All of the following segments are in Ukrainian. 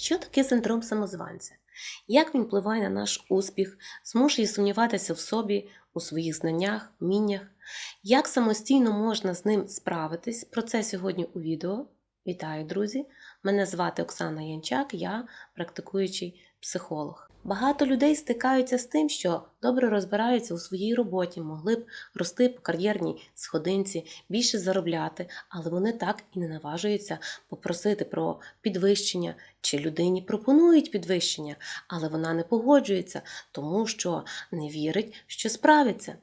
Що таке синдром самозванця? Як він впливає на наш успіх, змушує сумніватися в собі, у своїх знаннях, вміннях? Як самостійно можна з ним справитись? Про це сьогодні у відео. Вітаю, друзі! Мене звати Оксана Янчак, я практикуючий психолог. Багато людей стикаються з тим, що добре розбираються у своїй роботі, могли б рости по кар'єрній сходинці, більше заробляти, але вони так і не наважуються попросити про підвищення, чи людині пропонують підвищення, але вона не погоджується, тому що не вірить, що справиться.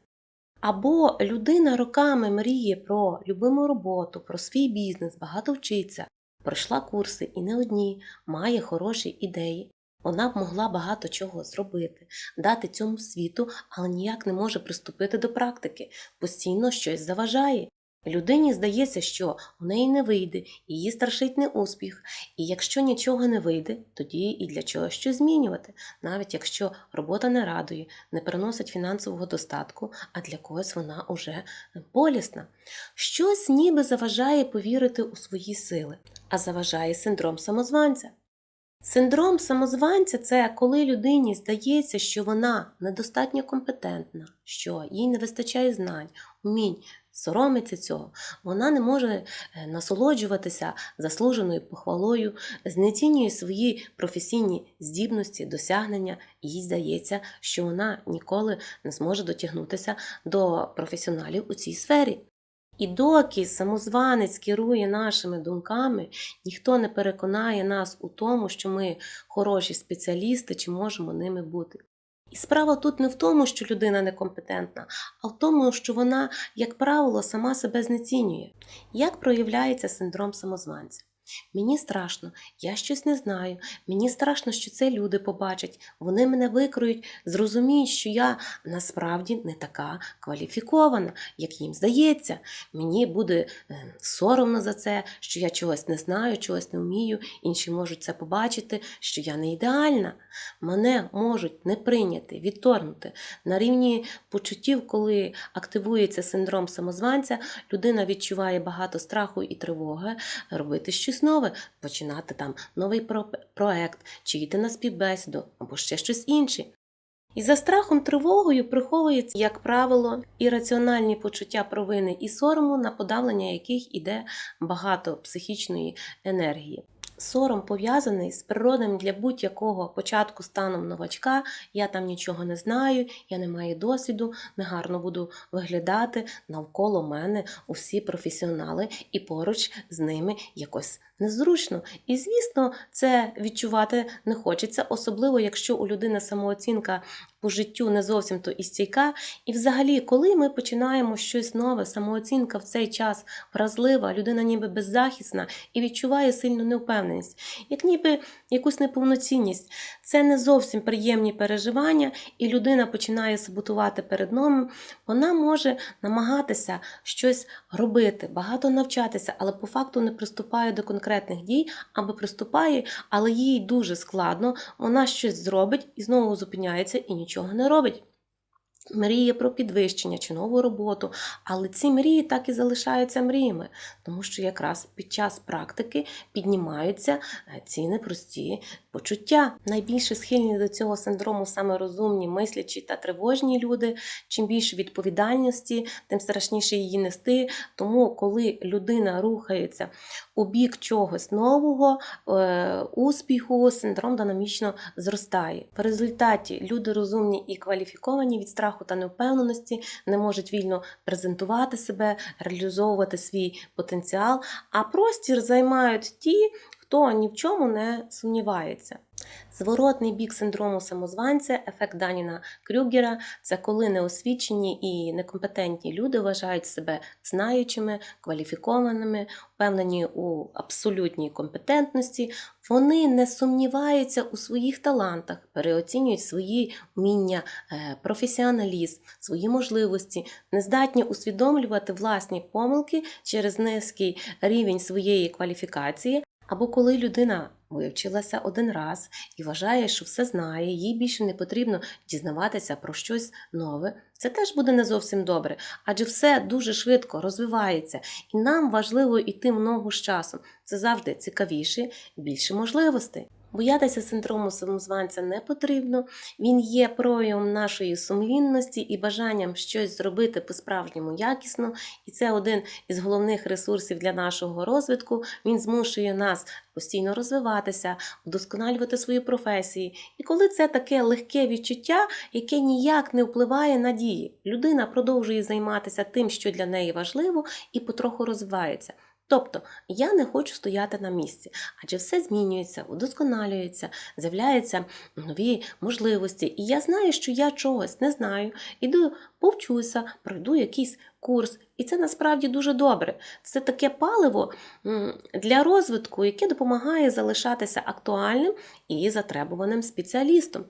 Або людина роками мріє про любиму роботу, про свій бізнес, багато вчиться, пройшла курси і не одні, має хороші ідеї. Вона б могла багато чого зробити, дати цьому світу, але ніяк не може приступити до практики, постійно щось заважає. Людині здається, що у неї не вийде, її страшить неуспіх, і якщо нічого не вийде, тоді і для чого щось змінювати, навіть якщо робота не радує, не приносить фінансового достатку, а для когось вона уже болісна. Щось ніби заважає повірити у свої сили, а заважає синдром самозванця. Синдром самозванця це коли людині здається, що вона недостатньо компетентна, що їй не вистачає знань, умінь, соромиться цього, вона не може е, насолоджуватися заслуженою похвалою, знецінює свої професійні здібності, досягнення, і їй здається, що вона ніколи не зможе дотягнутися до професіоналів у цій сфері. І доки самозванець керує нашими думками, ніхто не переконає нас у тому, що ми хороші спеціалісти чи можемо ними бути. І справа тут не в тому, що людина некомпетентна, а в тому, що вона, як правило, сама себе знецінює. Як проявляється синдром самозванця? Мені страшно, я щось не знаю. Мені страшно, що це люди побачать. Вони мене викроють, зрозуміють, що я насправді не така кваліфікована, як їм здається. Мені буде е, соромно за це, що я чогось не знаю, чогось не вмію. Інші можуть це побачити, що я не ідеальна. Мене можуть не прийняти, відторгнути. На рівні почуттів, коли активується синдром самозванця, людина відчуває багато страху і тривоги робити щось нове, починати там новий про- проект, чи йти на співбесіду, або ще щось інше. І за страхом тривогою приховується, як правило, ірраціональні почуття провини і сорому, на подавлення яких іде багато психічної енергії. Сором пов'язаний з природним для будь-якого початку станом новачка. Я там нічого не знаю, я не маю досвіду, негарно буду виглядати навколо мене усі професіонали, і поруч з ними якось незручно. І звісно, це відчувати не хочеться, особливо якщо у людини самооцінка по життю не зовсім то і стійка. І взагалі, коли ми починаємо щось нове, самооцінка в цей час вразлива, людина ніби беззахисна і відчуває сильну неупевненість, як ніби якусь неповноцінність. Це не зовсім приємні переживання, і людина починає саботувати перед новим. Вона може намагатися щось робити, багато навчатися, але по факту не приступає до конкретних дій, або приступає, але їй дуже складно, вона щось зробить і знову зупиняється і нічого не робить. Мріє про підвищення чи нову роботу, але ці мрії так і залишаються мріями, тому що якраз під час практики піднімаються е, ці непрості почуття. Найбільше схильні до цього синдрому саме розумні, мислячі та тривожні люди. Чим більше відповідальності, тим страшніше її нести. Тому, коли людина рухається у бік чогось нового, е, успіху, синдром динамічно зростає. В результаті люди розумні і кваліфіковані від страху та невпевненості не можуть вільно презентувати себе, реалізовувати свій потенціал, а простір займають ті, хто ні в чому не сумнівається. Зворотний бік синдрому самозванця, ефект Даніна Крюгера це коли неосвічені і некомпетентні люди вважають себе знаючими, кваліфікованими, впевнені у абсолютній компетентності. Вони не сумніваються у своїх талантах, переоцінюють свої вміння, е, професіоналізм, свої можливості, не здатні усвідомлювати власні помилки через низький рівень своєї кваліфікації. Або коли людина вивчилася один раз і вважає, що все знає, їй більше не потрібно дізнаватися про щось нове, це теж буде не зовсім добре, адже все дуже швидко розвивається, і нам важливо йти в ногу з часом. Це завжди цікавіше, більше можливостей. Боятися синдрому самозванця не потрібно. Він є проявом нашої сумлінності і бажанням щось зробити по-справжньому якісно. І це один із головних ресурсів для нашого розвитку. Він змушує нас постійно розвиватися, вдосконалювати свої професії. І коли це таке легке відчуття, яке ніяк не впливає на дії, людина продовжує займатися тим, що для неї важливо, і потроху розвивається. Тобто я не хочу стояти на місці, адже все змінюється, удосконалюється, з'являються нові можливості. І я знаю, що я чогось не знаю, іду повчуся, пройду якийсь курс. І це насправді дуже добре. Це таке паливо для розвитку, яке допомагає залишатися актуальним і затребуваним спеціалістом.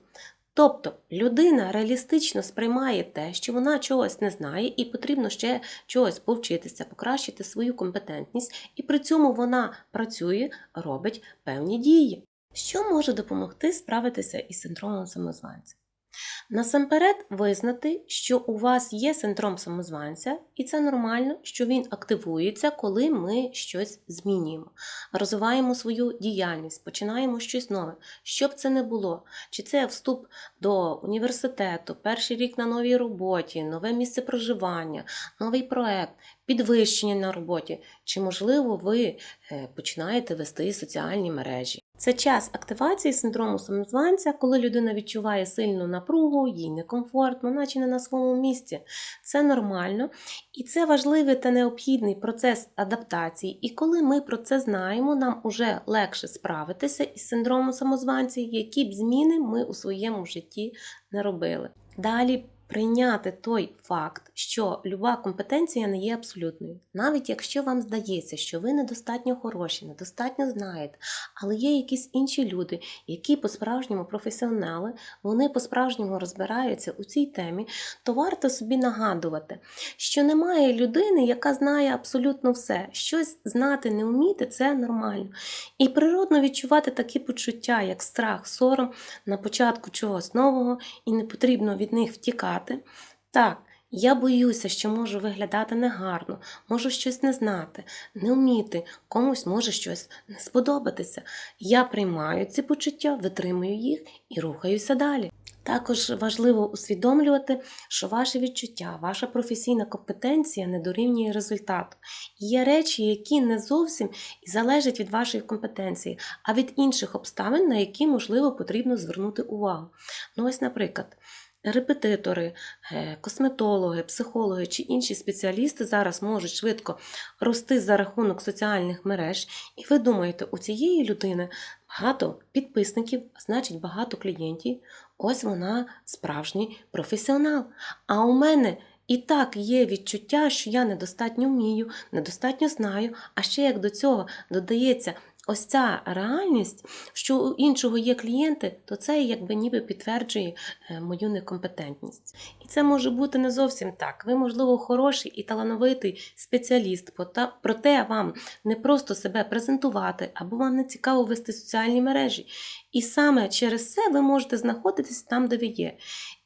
Тобто людина реалістично сприймає те, що вона чогось не знає, і потрібно ще чогось повчитися, покращити свою компетентність, і при цьому вона працює, робить певні дії. Що може допомогти справитися із синдромом самозванця? Насамперед визнати, що у вас є синдром самозванця, і це нормально, що він активується, коли ми щось змінюємо, розвиваємо свою діяльність, починаємо щось нове. Що б це не було, чи це вступ до університету, перший рік на новій роботі, нове місце проживання, новий проект, підвищення на роботі, чи, можливо, ви е, починаєте вести соціальні мережі. Це час активації синдрому самозванця, коли людина відчуває сильну напругу, їй некомфортно, наче не на своєму місці. Це нормально і це важливий та необхідний процес адаптації. І коли ми про це знаємо, нам уже легше справитися із синдромом самозванця, які б зміни ми у своєму житті не робили. Далі прийняти той факт, що люба компетенція не є абсолютною. Навіть якщо вам здається, що ви недостатньо хороші, недостатньо знаєте, але є якісь інші люди, які по-справжньому професіонали, вони по-справжньому розбираються у цій темі, то варто собі нагадувати, що немає людини, яка знає абсолютно все. Щось знати, не вміти це нормально. І природно відчувати такі почуття, як страх, сором на початку чогось нового, і не потрібно від них втікати. Так, я боюся, що можу виглядати негарно, можу щось не знати, не вміти, комусь може щось не сподобатися. Я приймаю ці почуття, витримую їх і рухаюся далі. Також важливо усвідомлювати, що ваші відчуття, ваша професійна компетенція не дорівнює результату. Є речі, які не зовсім і залежать від вашої компетенції, а від інших обставин, на які, можливо, потрібно звернути увагу. Ну, ось, наприклад. Репетитори, е, косметологи, психологи чи інші спеціалісти зараз можуть швидко рости за рахунок соціальних мереж, і ви думаєте, у цієї людини багато підписників, значить багато клієнтів. Ось вона справжній професіонал. А у мене і так є відчуття, що я недостатньо вмію, недостатньо знаю, а ще як до цього додається. Ось ця реальність, що у іншого є клієнти, то це якби ніби підтверджує е, мою некомпетентність. І це може бути не зовсім так. Ви, можливо, хороший і талановитий спеціаліст, проте вам не просто себе презентувати, або вам не цікаво вести соціальні мережі. І саме через це ви можете знаходитись там, де ви є.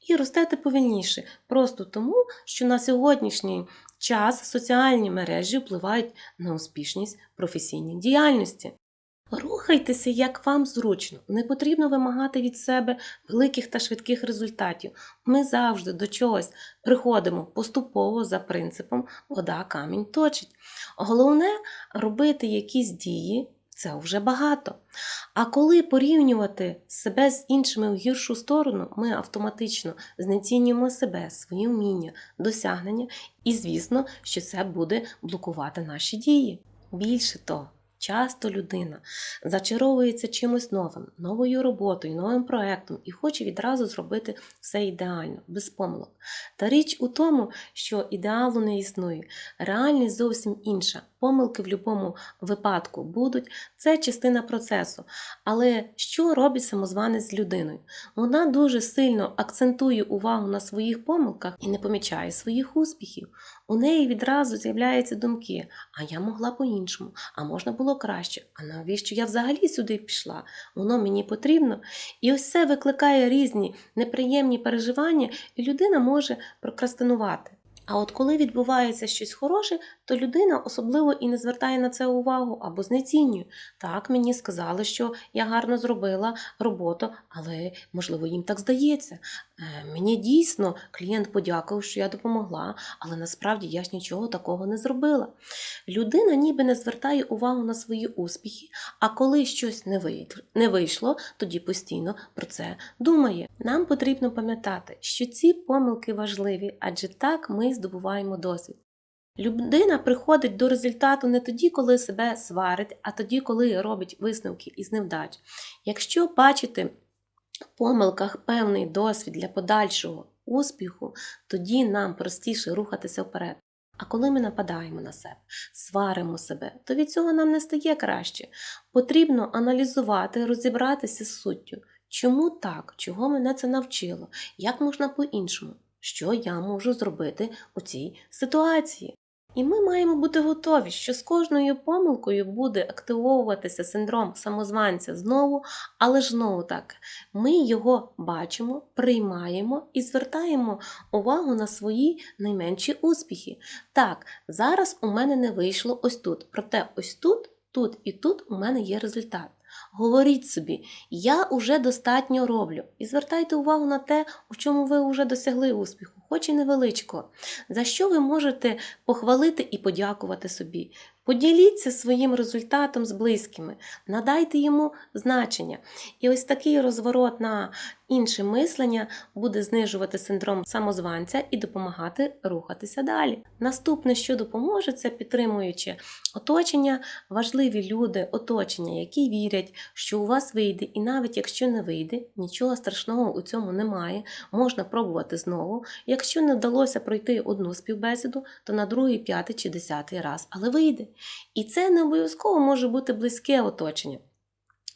І ростете повільніше, просто тому, що на сьогоднішній час соціальні мережі впливають на успішність професійній діяльності. Рухайтеся, як вам зручно. Не потрібно вимагати від себе великих та швидких результатів. Ми завжди до чогось приходимо поступово за принципом вода камінь точить. Головне робити якісь дії. Це вже багато. А коли порівнювати себе з іншими в гіршу сторону, ми автоматично знецінюємо себе, свої вміння, досягнення, і звісно, що це буде блокувати наші дії. Більше того, часто людина зачаровується чимось новим, новою роботою, новим проектом і хоче відразу зробити все ідеально, без помилок. Та річ у тому, що ідеалу не існує, реальність зовсім інша. Помилки в будь-якому випадку будуть, це частина процесу. Але що робить самозванець з людиною? Вона дуже сильно акцентує увагу на своїх помилках і не помічає своїх успіхів. У неї відразу з'являються думки: а я могла по-іншому, а можна було краще. А навіщо я взагалі сюди пішла? Воно мені потрібно. І ось це викликає різні неприємні переживання, і людина може прокрастинувати. А от коли відбувається щось хороше, то людина особливо і не звертає на це увагу або знецінює. Так, мені сказали, що я гарно зробила роботу, але можливо їм так здається. Е, Мені дійсно клієнт подякував, що я допомогла, але насправді я ж нічого такого не зробила. Людина ніби не звертає увагу на свої успіхи, а коли щось не вийшло, тоді постійно про це думає. Нам потрібно пам'ятати, що ці помилки важливі, адже так ми здобуваємо досвід. Людина приходить до результату не тоді, коли себе сварить, а тоді, коли робить висновки із невдач. Якщо бачити в помилках певний досвід для подальшого успіху, тоді нам простіше рухатися вперед. А коли ми нападаємо на себе, сваримо себе, то від цього нам не стає краще. Потрібно аналізувати, розібратися з суттю. Чому так? Чого мене це навчило? Як можна по-іншому? Що я можу зробити у цій ситуації? І ми маємо бути готові, що з кожною помилкою буде активовуватися синдром самозванця знову, але ж знову так, ми його бачимо, приймаємо і звертаємо увагу на свої найменші успіхи. Так, зараз у мене не вийшло ось тут, проте ось тут, тут і тут у мене є результат. Говоріть собі, я уже достатньо роблю. І звертайте увагу на те, у чому ви вже досягли успіху, хоч і невеличкого, за що ви можете похвалити і подякувати собі. Поділіться своїм результатом з близькими, надайте йому значення. І ось такий розворот на інше мислення буде знижувати синдром самозванця і допомагати рухатися далі. Наступне, що допоможе, це підтримуючи оточення, важливі люди, оточення, які вірять, що у вас вийде, і навіть якщо не вийде, нічого страшного у цьому немає. Можна пробувати знову. Якщо не вдалося пройти одну співбесіду, то на другий, п'ятий чи десятий раз, але вийде. І це не обов'язково може бути близьке оточення.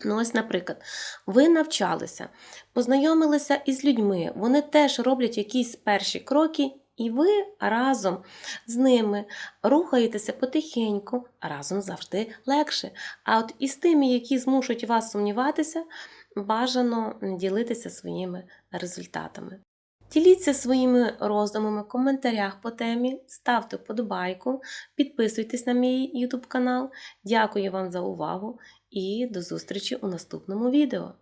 Ну, ось, наприклад, ви навчалися, познайомилися із людьми, вони теж роблять якісь перші кроки, і ви разом з ними рухаєтеся потихеньку, разом завжди легше. А от із тими, які змушують вас сумніватися, бажано ділитися своїми результатами. Діліться своїми роздумами в коментарях по темі, ставте вподобайку, підписуйтесь на мій YouTube канал. Дякую вам за увагу і до зустрічі у наступному відео.